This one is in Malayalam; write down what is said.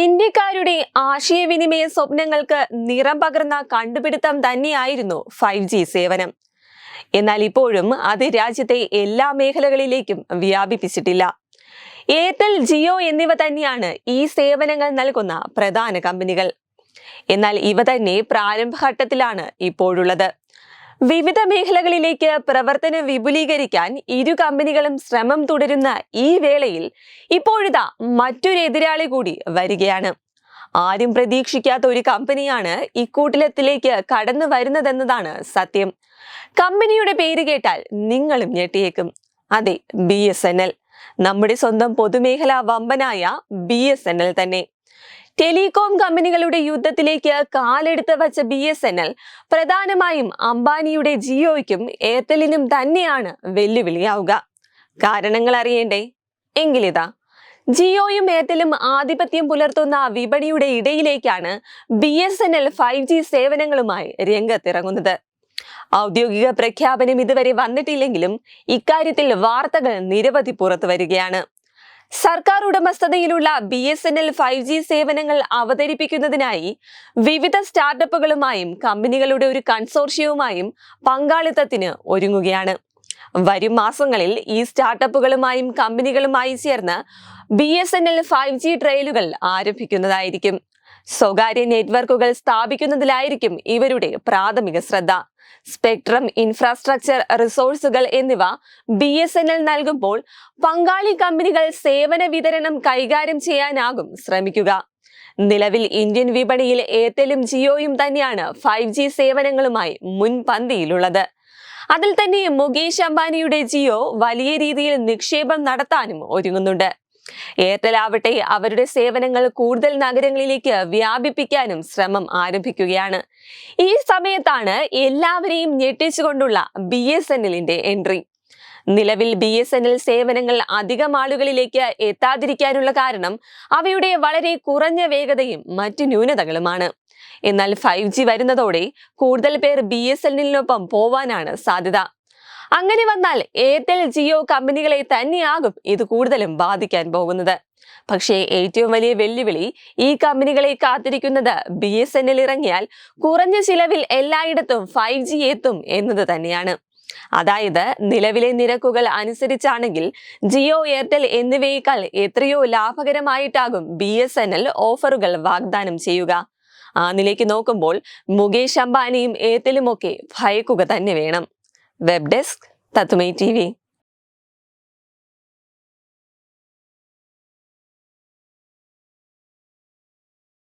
ഇന്ത്യക്കാരുടെ ആശയവിനിമയ സ്വപ്നങ്ങൾക്ക് നിറം പകർന്ന കണ്ടുപിടുത്തം തന്നെയായിരുന്നു ഫൈവ് ജി സേവനം. എന്നാൽ ഇപ്പോഴും അത് രാജ്യത്തെ എല്ലാ മേഖലകളിലേക്കും വ്യാപിപ്പിച്ചിട്ടില്ല. എയർടെൽ ജിയോ എന്നിവ തന്നെയാണ് ഈ സേവനങ്ങൾ നൽകുന്ന പ്രധാന കമ്പനികൾ. എന്നാൽ ഇവ തന്നെ പ്രാരംഭഘട്ടത്തിലാണ് ഇപ്പോഴുള്ളത്. വിവിധ മേഖലകളിലേക്ക് പ്രവർത്തനം വിപുലീകരിക്കാൻ ഇരു കമ്പനികളും ശ്രമം തുടരുന്ന ഈ വേളയിൽ ഇപ്പോഴിതാ മറ്റൊരു എതിരാളി കൂടി വരികയാണ്. ആരും പ്രതീക്ഷിക്കാത്ത ഒരു കമ്പനിയാണ് ഇക്കൂട്ടിലത്തിലേക്ക് കടന്നു വരുന്നതെന്നതാണ് സത്യം. കമ്പനിയുടെ പേര് കേട്ടാൽ നിങ്ങളും ഞെട്ടിയേക്കും. അതെ ബി എസ് എൻ എൽ. നമ്മുടെ സ്വന്തം പൊതുമേഖലാ വമ്പനായ ബി എസ് എൻ എൽ തന്നെ. ടെലികോം കമ്പനികളുടെ യുദ്ധത്തിലേക്ക് കാലെടുത്ത് വച്ച ബി എസ് എൻ എൽ പ്രധാനമായും അംബാനിയുടെ ജിയോയ്ക്കും എയർടെലിനും തന്നെയാണ് വെല്ലുവിളിയാവുക. കാരണങ്ങൾ അറിയണ്ടേ? എങ്കിലിതാ. ജിയോയും എയർടെലും ആധിപത്യം പുലർത്തുന്ന വിപണിയുടെ ഇടയിലേക്കാണ് B S N L five G സേവനങ്ങളുമായി രംഗത്തിറങ്ങുന്നത്. ഔദ്യോഗിക പ്രഖ്യാപനം ഇതുവരെ വന്നിട്ടില്ലെങ്കിലും ഇക്കാര്യത്തിൽ വാർത്തകൾ നിരവധി പുറത്തു വരികയാണ്. സർക്കാർ ഉടമസ്ഥതയിലുള്ള B S N L five G സേവനങ്ങൾ അവതരിപ്പിക്കുന്നതിനായി വിവിധ സ്റ്റാർട്ടപ്പുകളുമായും കമ്പനികളുടെ ഒരു കൺസോർഷ്യവുമായും പങ്കാളിത്തത്തിന് ഒരുങ്ങുകയാണ്. വരും മാസങ്ങളിൽ ഈ സ്റ്റാർട്ടപ്പുകളുമായും കമ്പനികളുമായി ചേർന്ന് B S N L five G ട്രയലുകൾ ആരംഭിക്കുന്നതായിരിക്കും. സ്വകാര്യ നെറ്റ്വർക്കുകൾ സ്ഥാപിക്കുന്നതിലായിരിക്കും ഇവരുടെ പ്രാഥമിക ശ്രദ്ധ. സ്പെക്ട്രം ഇൻഫ്രാസ്ട്രക്ചർ റിസോഴ്സുകൾ എന്നിവ ബി എസ് എൻ എൽ നൽകുമ്പോൾ പങ്കാളി കമ്പനികൾ സേവന വിതരണം കൈകാര്യം ചെയ്യാനാകും ശ്രമിക്കുക. നിലവിൽ ഇന്ത്യൻ വിപണിയിൽ എയർടെലും ജിയോയും തന്നെയാണ് ഫൈവ് ജി സേവനങ്ങളുമായി മുൻപന്തിയിലുള്ളത്. അതിൽ തന്നെ മുകേഷ് അംബാനിയുടെ ജിയോ വലിയ രീതിയിൽ നിക്ഷേപം നടത്താനും ഒരുങ്ങുന്നുണ്ട്. എയർടെൽ ആവട്ടെ അവരുടെ സേവനങ്ങൾ കൂടുതൽ നഗരങ്ങളിലേക്ക് വ്യാപിപ്പിക്കാനും ശ്രമം ആരംഭിക്കുകയാണ്. ഈ സമയത്താണ് എല്ലാവരെയും ഞെട്ടിച്ചുകൊണ്ടുള്ള ബി എസ് എൻ എല്ലിന്റെ എൻട്രി. നിലവിൽ ബി എസ് എൻ എൽ സേവനങ്ങൾ അധികം ആളുകളിലേക്ക് എത്താതിരിക്കാനുള്ള കാരണം അവയുടെ വളരെ കുറഞ്ഞ വേഗതയും മറ്റ് ന്യൂനതകളുമാണ്. എന്നാൽ ഫൈവ് ജി വരുന്നതോടെ കൂടുതൽ പേർ ബി എസ് എൻ എല്ലിനൊപ്പം പോവാനാണ് സാധ്യത. അങ്ങനെ വന്നാൽ എയർടെൽ ജിയോ കമ്പനികളെ തന്നെയാകും ഇത് കൂടുതലും ബാധിക്കാൻ പോകുന്നത്. പക്ഷേ ഏറ്റവും വലിയ വെല്ലുവിളി ഈ കമ്പനികളെ കാത്തിരിക്കുന്നത് ബി എസ് എൻ എൽ ഇറങ്ങിയാൽ കുറഞ്ഞ ചിലവിൽ എല്ലായിടത്തും ഫൈവ് ജി എത്തും എന്നത് തന്നെയാണ്. അതായത് നിലവിലെ നിരക്കുകൾ അനുസരിച്ചാണെങ്കിൽ ജിയോ എയർടെൽ എന്നിവയേക്കാൾ എത്രയോ ലാഭകരമായിട്ടാകും ബി എസ് എൻ എൽ ഓഫറുകൾ വാഗ്ദാനം ചെയ്യുക. ആ നിലയ്ക്ക് നോക്കുമ്പോൾ മുകേഷ് അംബാനിയും എയർടെലുമൊക്കെ ഭയക്കുക തന്നെ വേണം. Web desk తత్మై TV